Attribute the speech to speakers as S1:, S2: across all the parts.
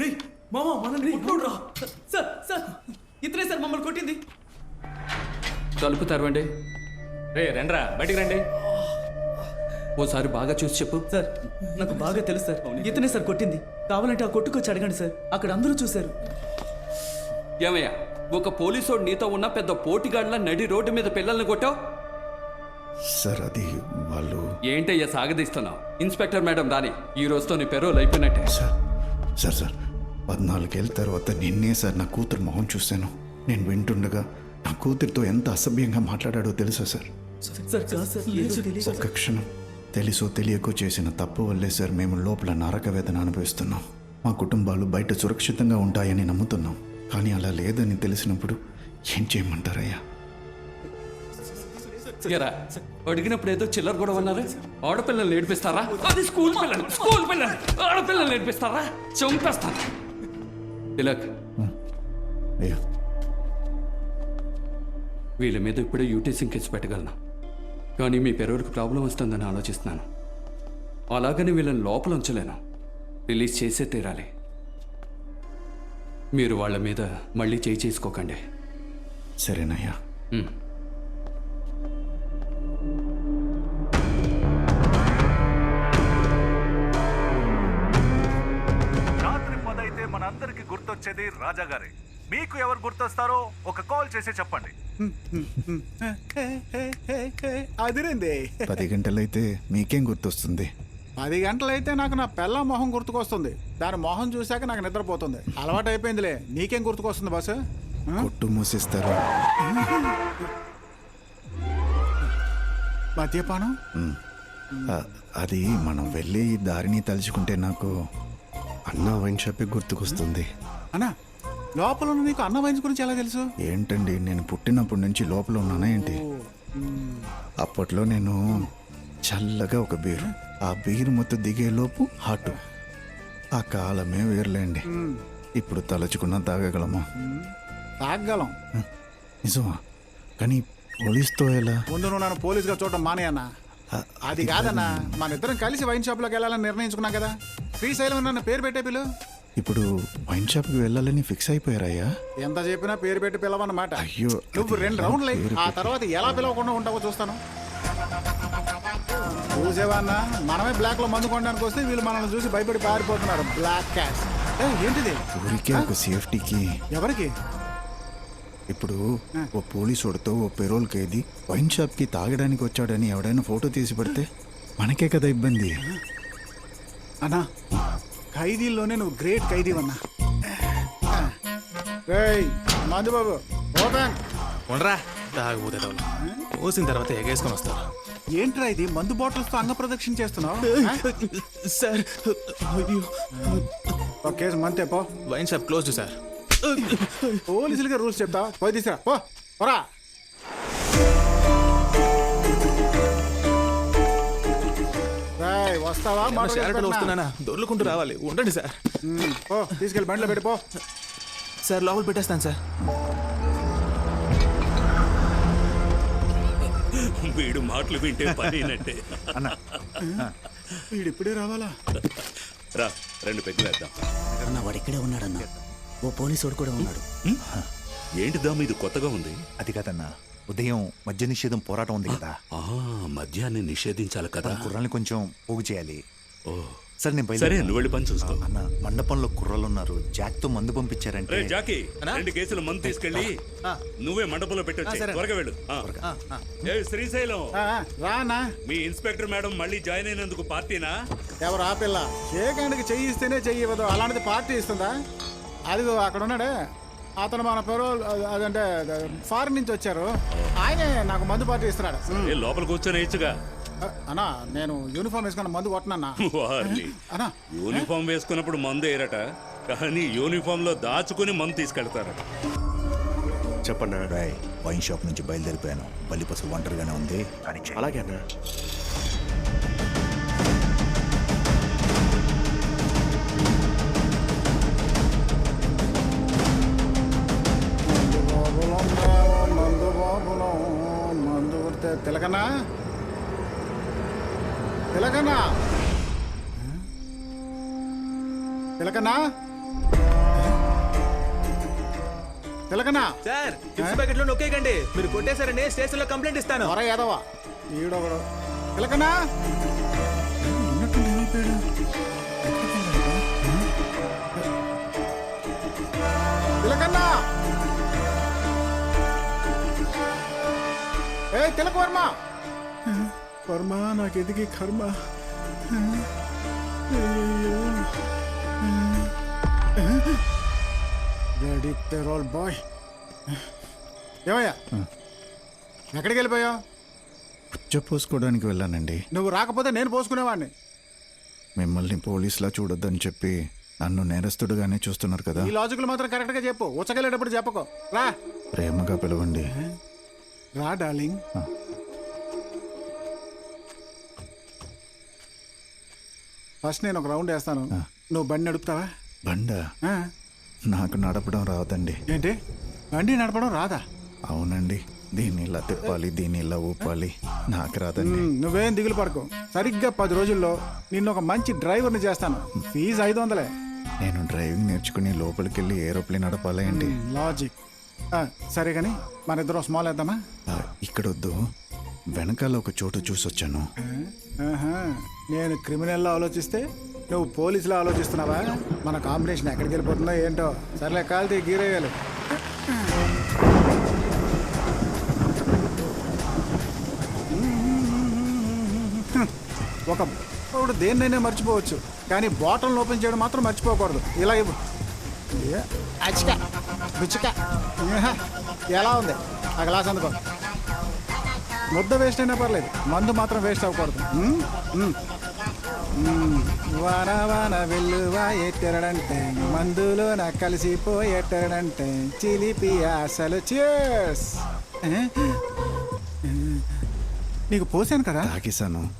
S1: రే మామ మనల్ని కొట్టుకోడురా
S2: సార్ సార్ ఇతనే సార్ మమ్మల్ని కొట్టింది.
S3: తలుపు తెరవండి.
S4: రే రండ్రా బయటికి రండి.
S3: ఓసారి బాగా చూసి చెప్పు.
S2: సార్ నాకు బాగా తెలుసు సార్. ఇతనే సార్ కొట్టింది. కావాలంటే ఆ కొట్టుకొచ్చి అడగండి సార్. అక్కడ అందరూ చూశారు.
S3: ఏమయ్యా ఒక పోలీసోడు నీతో ఉన్న పెద్ద పోటీగాడ్ల నడి రోడ్డు మీద పిల్లల్ని కొట్టావు?
S5: సార్ అది వాళ్ళు
S3: ఏంటయ్యా సాగదీస్తున్నావు? ఇన్స్పెక్టర్ మేడం రాని ఈ రోజుతో నీ పెరోల్ అయిపోయినట్టే.
S5: Sir sir sir. పద్నాలుగేళ్ళ తర్వాత నిన్నే సార్ నా కూతురు మొహం చూశాను. నేను వింటుండగా నా కూతురితో ఎంత అసభ్యంగా మాట్లాడాడో తెలుసా సార్?
S2: సార్
S5: ఒక్క క్షణం తెలుసో తెలియకో చేసిన తప్పు వల్లే సార్ మేము లోపల నరక వేదన అనుభవిస్తున్నాం. మా కుటుంబాలు బయట సురక్షితంగా ఉంటాయని నమ్ముతున్నాం. కానీ అలా లేదని తెలిసినప్పుడు ఏం చేయమంటారయ్యా?
S3: అడిగినప్పుడు ఏదో చిల్లర కూడా ఉన్నారు ఆడపిల్లల్ని నేర్పిస్తారా అది స్కూల్ పిల్లలు స్కూల్ పిల్లలు ఆడపిల్లల్ని నేర్పిస్తారా చంపేస్తారా తిలక్.
S5: అయ్యా.
S3: వీళ్ళ మీద ఇప్పుడే యూటీసింగ్ కేసు పెట్టగలను. కానీ మీ పెరవరికి ప్రాబ్లం వస్తుందని ఆలోచిస్తున్నాను. అలాగని వీళ్ళని లోపల ఉంచలేను. రిలీజ్ చేసే తీరాలి. మీరు వాళ్ళ మీద మళ్ళీ చేయి చేసుకోకండి.
S5: సరేనయ్యా.
S6: గుర్తొచ్చేది రాజా గారే. మీకు ఎవరు గుర్తొస్తారో ఒక కాల్ చేసి చెప్పండి.
S7: అదిరింది.
S5: పది గంటలైతే మీకేం గుర్తొస్తుంది?
S7: పది గంటలైతే నాకు నా పిల్ల మొహం గుర్తుకొస్తుంది. దాని మొహం చూశాక నాకు నిద్రపోతుంది. అలవాటు అయిపోయిందిలే. నీకేం గుర్తుకొస్తుంది బాస్?
S5: కొట్టు మూసిస్తారు.
S7: మద్యపానం?
S5: అది మనం వెళ్ళి ఈ దారిని తలుచుకుంటే నాకు
S8: అన్నా వైన్ షాపే గుర్తుకొస్తుంది.
S7: అన్నా లోపల ఉన్న నీకు అన్న వైన్స్ గురించి ఎలా తెలుసు?
S5: ఏంటండి నేను పుట్టినప్పటి నుంచి లోపల ఉన్నానా ఏంటి? అప్పట్లో నేను చల్లగా ఒక బీరు ఆ బీరు మొత్తం దిగేలోపు హాటు. ఆ కాలమే వేర్లేండి. ఇప్పుడు తలుచుకున్నా తాగగలమా?
S7: తాగలం
S5: నిజమా? కానీ పోలీస్తో ఎలా?
S7: ముందు నువ్వు నన్ను పోలీస్గా చూడటం మానే అన్న
S5: ఆ,
S7: అది కాదన్నా మన ఇద్దరం కలిసి వైన్ షాప్లోకి వెళ్ళాలని నిర్ణయించుకున్నాం కదా. శ్రీశైలం నన్ను పేరు పెట్టే పిలు.
S5: ఇప్పుడు వైన్ షాప్కి వెళ్ళాలని ఫిక్స్ అయిపోయారయ్యా.
S7: ఎంత చెప్పినా పేరు పెట్టి పిలవన్నమాట.
S5: అయ్యో,
S7: నువ్వు రెండు రౌండ్లు. అయ్యి, ఆ తర్వాత ఎలా పిలవకుండా ఉంటావో చూస్తాను. చూసేవన్నా? మనమే బ్లాక్లో మందు కొనడానికి వస్తే వీళ్ళు మనల్ని చూసి భయపడి పారిపోతున్నారు. బ్లాక్ క్యాష్ ఏ, ఏంటిది?
S5: ఊరికే ఒక సేఫ్టీకి.
S7: ఎవరికి?
S5: ఇప్పుడు ఓ పోలీసుడితో ఓ పెరోల్ ఖైదీ వైన్ షాప్కి తాగడానికి వచ్చాడని ఎవడైనా ఫోటో తీసి పెడితే మనకే కదా ఇబ్బంది.
S7: అన్నా ఖైదీల్లోనే నువ్వు గ్రేట్ ఖైదీ అన్నా రేయ్ మందు బాబు ఓపెన్
S1: ఉండరా తాగబోతే పోసిన తర్వాత ఎగేసుకొని వస్తారు
S7: ఏంట్రా ఇది? మందు బాటిల్స్తో అంగ ప్రదక్షిణ చేస్తున్నావు?
S1: సార్ అయ్యో.
S7: ఒక కేసు మంతే పో.
S1: Wine shop close sir.
S7: పోలీసులకి రూల్స్ చెప్తా పోయి తీసురా పో. పోరా. రేయ్, వస్తావా? పెట్టనా?
S1: వస్తున్నానా? దొర్లుకుంటూ రావాలి. ఉండండి సార్.
S7: పో తీసుకెళ్ళి బండిలో పెట్టి పో.
S1: సార్ లోపల పెట్టేస్తాను సార్.
S9: వీడు మాటలు వింటే పనినట్టే.
S7: వీడు ఇప్పుడే రావాలా?
S9: రా రెండు పెగ్గులేద్దాం
S10: అన్న వాడు ఇక్కడే ఉన్నాడన్న. ఓ పోలీసోడు కూడా ఉన్నాడు.
S9: ఏంటి దామ్ ఇది కొత్తగా ఉంది?
S8: అది కాదన్నా ఉదయం మద్య నిషేధం పోరాటం ఉంది కదా.
S9: ఆ మద్యాన్ని నిషేధించాలి కదా.
S8: మన కుర్రాల్ని కొంచెం పోగు చేయాలి.
S9: ఓ.
S8: సరే నేను
S9: సరే. నువ్వు వెళ్ళి పని చూసుకో.
S8: అన్న మండపంలో కుర్రాళ్ళు ఉన్నారు జాక్తో మందు పంపించారంటే.
S9: రే జాకీ రెండు కేసులు మందు తీసుకెళ్ళి నువ్వే మండపంలో పెట్టొచ్చు త్వరగా వెళ్ళు. ఆ. ఏ శ్రీశైలం.
S7: ఆ, రా అన్నా.
S9: మీ ఇన్స్పెక్టర్ మేడం మళ్ళీ జాయిన్ అయినందుకు పార్టీనా?
S7: ఎవరు ఆ పిల్ల? షేకాండ్కి చెయ్యి ఇస్తేనే చెయ్యి ఇవ్వదు. అలాంటిది పార్టీ ఇస్తుందా? అదిగో అక్కడ ఉన్నాడే. అతను మన పేరు అదంటే ఫారిన్ నుంచి వచ్చారు. ఆయనే నాకు మందు పార్టీ ఇస్తున్నాడు.
S9: ఏ లోపల కూర్చొని వేయచ్చుగా.
S7: అ- అన్నా నేను యూనిఫామ్ వేసుకున్న మందు కొట్టనన్నా. అన్నా.
S9: యూనిఫామ్ వేసుకున్నప్పుడు మందు వేయరట. కానీ యూనిఫామ్లో దాచుకుని మందు తీసుకెళ్తారట
S8: చెప్పండి రాయ్ వైన్ షాప్ నుంచి బయలుదేరిపోయాను. బల్లి పసు ఒంటరిగానే ఉంది. కానీ అలాగే అన్న.
S7: మందు బాబును మందు కొడితే తిలకనా? తెలకనా? తెలకనా? తిలకనా?
S1: సార్ చిప్స్ ప్యాకెట్లో నొక్కేయకండి. మీరు కొట్టేశారని స్టేషన్లో కంప్లైంట్ ఇస్తాను.
S7: అరే ఏదవా ఈడొకడు. తెలకనా? వర్మ నాకు ఎదిగి కర్మ పెరోల్ బాయ్ ఏమయ్యా? ఎక్కడికి వెళ్ళిపోయావు?
S5: పుచ్చ పోసుకోవడానికి వెళ్ళానండి.
S7: నువ్వు రాకపోతే నేను పోసుకునేవాడిని.
S5: మిమ్మల్ని పోలీసులా చూడొద్దని చెప్పి నన్ను నేరస్తుడుగానే చూస్తున్నారు కదా.
S7: ఈ లాజిక్లు మాత్రం కరెక్ట్గా చెప్పు. ఉచ్చకెళ్ళేటప్పుడు చెప్పకు. రా.
S5: ప్రేమగా పిలవండి.
S7: రా డార్లింగ్. ఫస్ట్ నేను ఒక రౌండ్ వేస్తాను. నువ్వు బండి నడుపుతావా?
S5: బండ?
S7: ఆ?
S5: నాకు నడపడం రాదండి.
S7: ఏంటి? బండి నడపడం రాదా?
S5: అవునండి. దీన్ని ఇలా తిప్పాలి దీన్ని ఇలా ఊపాలి. నాకు రాదండి.
S7: ఉమ్, నువ్వేం దిగులు పడకు. సరిగ్గా పది రోజుల్లో నిన్ను ఒక మంచి డ్రైవర్ని చేస్తాను. ఫీజు ఐదు వందలే.
S5: నేను డ్రైవింగ్ నేర్చుకుని లోపలికి వెళ్ళి ఏరోప్లేన్ నడపాలా ఏంటి?
S7: లాజిక్ ఆ, సరే కానీ మన ఇద్దరం స్మాల్ వేద్దామా?
S5: ఆ, ఇక్కడొద్దు. వెనకాల ఒక చోటు చూసొచ్చాను.
S7: నేను క్రిమినల్లో ఆలోచిస్తే నువ్వు పోలీసులో ఆలోచిస్తున్నావా? మన కాంబినేషన్ ఎక్కడికి వెళ్ళిపోతుందో ఏంటో? సర్లే కాలితే గీరేయాలి ఒక ఇప్పుడు దేన్నైనా మర్చిపోవచ్చు కానీ బాటిల్ ఓపెన్ చేయడం మాత్రం మర్చిపోకూడదు. ఇలా ఇవ్వు. అచ్చిక. రుచిక ఎలా ఉంది? ఆ గ్లాస్ అందుకో. ముద్ద వేస్ట్ అయినా పర్లేదు. మందు మాత్రం వేస్ట్ అవ్వకూడదు. వాన వాన వెల్లువా ఎట్టడంటే మందులో నా కలిసిపోయేటడంటే చిలిపి ఆశలు. చేస్ నీకు పోసాను కదా?
S5: తాగేశాను.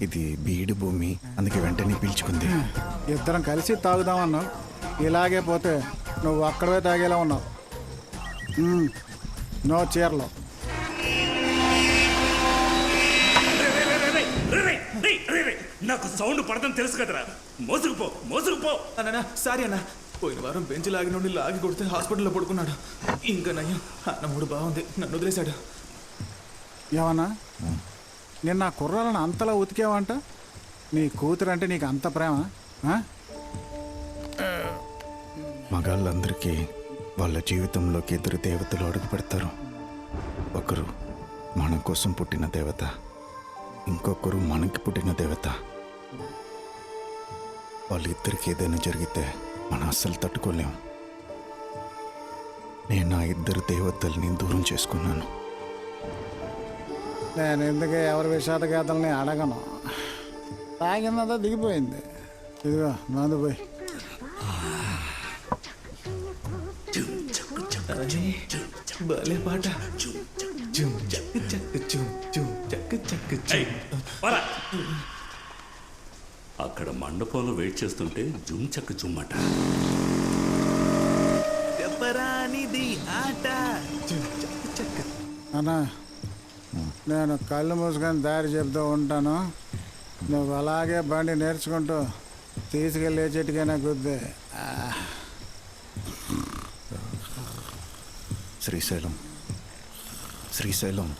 S5: ఇది బీడు భూమి అందుకే వెంటనే పీల్చుకుంది.
S7: ఇద్దరం కలిసి తాగుదామన్నావు ఇలాగే పోతే నువ్వు అక్కడే తాగేలా ఉన్నావు. నో చీరలో.
S9: నాకు సౌండ్ పడదని తెలుసు కదరా. మోసుకుపో మోసుకుపో.
S1: అన్న సారీ అన్న. పోయిన వారం బెంచ్ లాగి నుండి లాగి కొడితే హాస్పిటల్లో పడుకున్నాడు. ఇంకా నయ్యం అన్న మూడు బాగుంది. నన్ను వదిలేశాడు.
S7: ఏమన్నా? నిన్న ఆ కుర్రాలను అంతలా ఉతికేవంట? నీ కూతురు అంటే నీకు అంత ప్రేమ ఆ?
S5: మగాళ్ళందరికీ వాళ్ళ జీవితంలోకి ఇద్దరు దేవతలు అడుగు పెడతారు. ఒకరు మన కోసం పుట్టిన దేవత. ఇంకొకరు మనకి పుట్టిన దేవత. వాళ్ళిద్దరికి ఏదైనా జరిగితే మనం అస్సలు తట్టుకోలేం. నేను ఆ ఇద్దరు దేవతల్ని దూరం చేసుకున్నాను.
S7: నేను ఎందుకే ఎవరి విషాదగాథల్ని అడగను? తాగినంతా దిగిపోయింది. ఇదిగో మందు పోయి.
S1: భలే పాట.
S9: అక్కడ మండపంలో వెయిట్ చేస్తుంటే జుమ్ చక్క జుమ్మట
S1: చెప్పరానిది ఆట. జుమ్ చక్ చక్
S7: అన్నా నేను కళ్ళు మూసుకొని దారి చెప్తూ ఉంటాను. నువ్వు అలాగే బండి నేర్చుకుంటూ తీసుకెళ్ళి చెట్టుకైనా గుద్దే.
S5: శ్రీశైలం. శ్రీశైలం.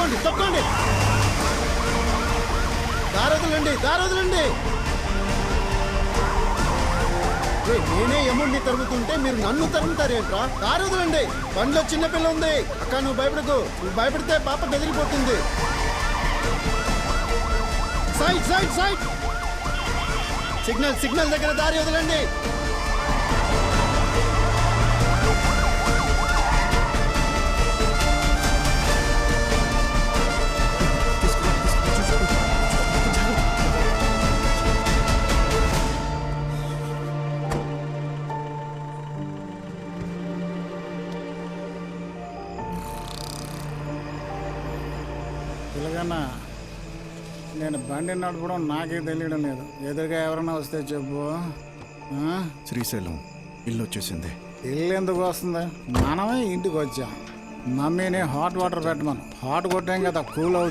S11: తప్పుకోండి తప్పుకోండి దారదులండి దారదులండి. నేనే ఎముడిని తరుగుతుంటే మీరు నన్ను తరుగుతారేంట్రా దారదులండి పండ్లో చిన్నపిల్ల ఉంది. అక్క నువ్వు భయపడకు. నువ్వు భయపడితే పాప బెదిరిపోతుంది. Side side side signal signal దగ్గర దారి వదలండి. ఇలాగన్నా నేను బండి నడపడం నాకే తెలియడం లేదు. ఎదురుగా ఎవరైనా వస్తే చెప్పు?
S5: శ్రీశైలం ఇల్లు వచ్చేసింది.
S11: ఇల్లు ఎందుకు వస్తుంది? మనమే ఇంటికి వచ్చాం. మమ్మీని హాట్ వాటర్ పెట్టమను. హాట్ కొట్టాం కదా కూల్ అవుతుంది